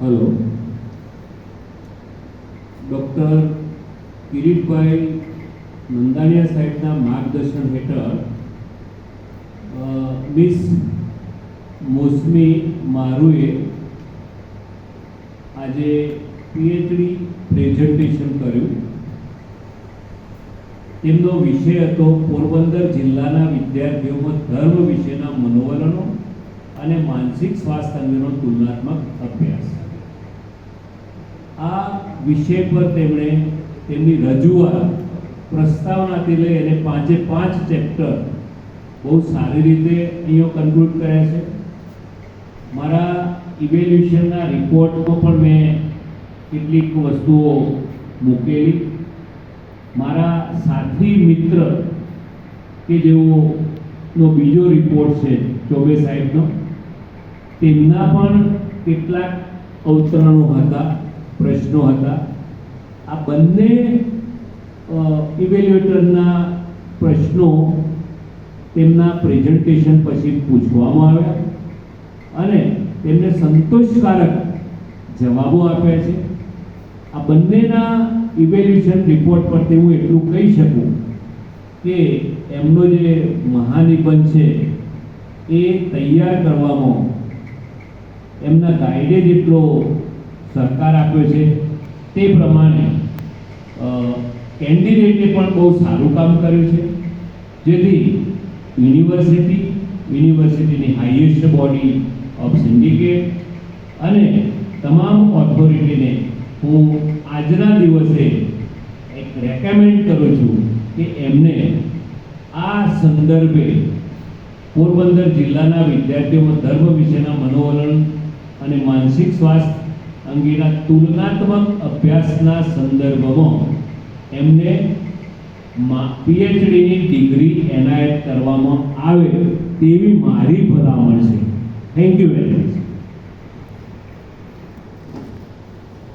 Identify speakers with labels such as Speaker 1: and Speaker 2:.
Speaker 1: Hello. Doctor Kiritbhai Nandaniya સાહેબના માર્ગદર્શન હેઠળ મિસ મોસમી મારુએ આજે પીએચડી પ્રેઝન્ટેશન કર્યું. તેમનો વિષય હતો પોરબંદર જિલ્લાના વિદ્યાર્થીઓમાં ધર્મ વિશેના મનોવલણો અને માનસિક સ્વાસ્થ્ય અંગેનો તુલનાત્મક અભ્યાસ. આ વિષય પર તેમણે તેમની રજૂઆત, પ્રસ્તાવનાથી લઈ અને પાંચે પાંચ ચેપ્ટર બહુ સારી રીતે અહીંયા કન્ક્લુડ કર્યા છે. મારા ઇવેલ્યુશનના રિપોર્ટમાં પણ મેં કેટલીક વસ્તુઓ મૂકેલી. મારા સાથી મિત્ર કે જેઓનો બીજો રિપોર્ટ છે, ચોબે સાહેબનો, તેમના પણ કેટલાક અવતરણો હતા. પ્રશ્નો હતા. આ બંને ઇવેલ્યુએટરના પ્રશ્નો તેમના પ્રેઝન્ટેશન પછી પૂછવામાં આવ્યા અને તેમને સંતોષકારક જવાબો આપ્યા છે. આ બંનેના ઇવેલ્યુશન રિપોર્ટ પરથી હું એટલું કહી શકું કે એમનો જે મહાનિબંધ છે એ તૈયાર કરવામાં એમના ગાઈડે જેટલો સહકાર આપ્યો છે, તે પ્રમાણે કેન્ડિડેટે પણ બહુ સારું કામ કર્યું છે. જેથી યુનિવર્સિટી, યુનિવર્સિટીની હાઈએસ્ટ બોડી ઓફ સિન્ડિકેટ અને તમામ ઓથોરિટીને હું આજના દિવસે એક રેકમેન્ડ કરું છું કે એમને આ સંદર્ભે પોરબંદર જિલ્લાના વિદ્યાર્થીઓમાં ધર્મ વિશેના મનોવલણ અને માનસિક સ્વાસ્થ્ય અંગેના તુલનાત્મક અભ્યાસના સંદર્ભમાં એમને પીએચડીની ડિગ્રી એનાયત કરવામાં આવે તેવી મારી ભલામણ છે. Thank you very